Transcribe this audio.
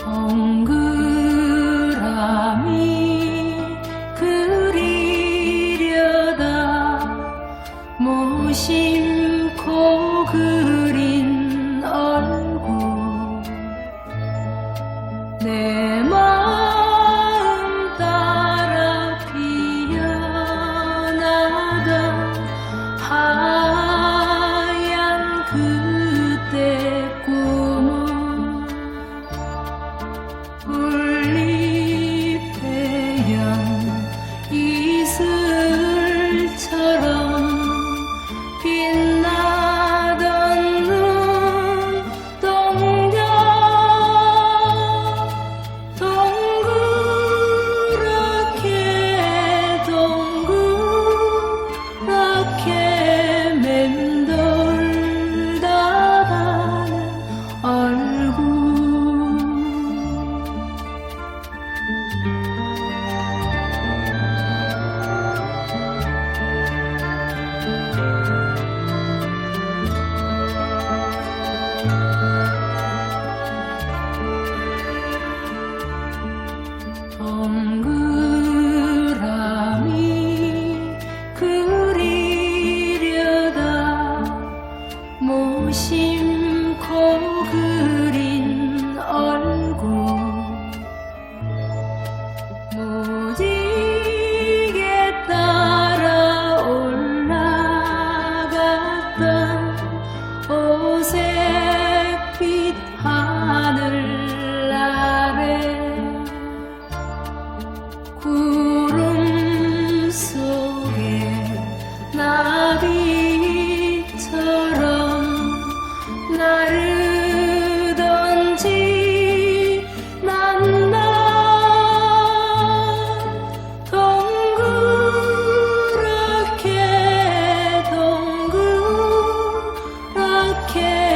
동그라미 그리려다 무심코 그린 얼굴 내 모심 고그리 care.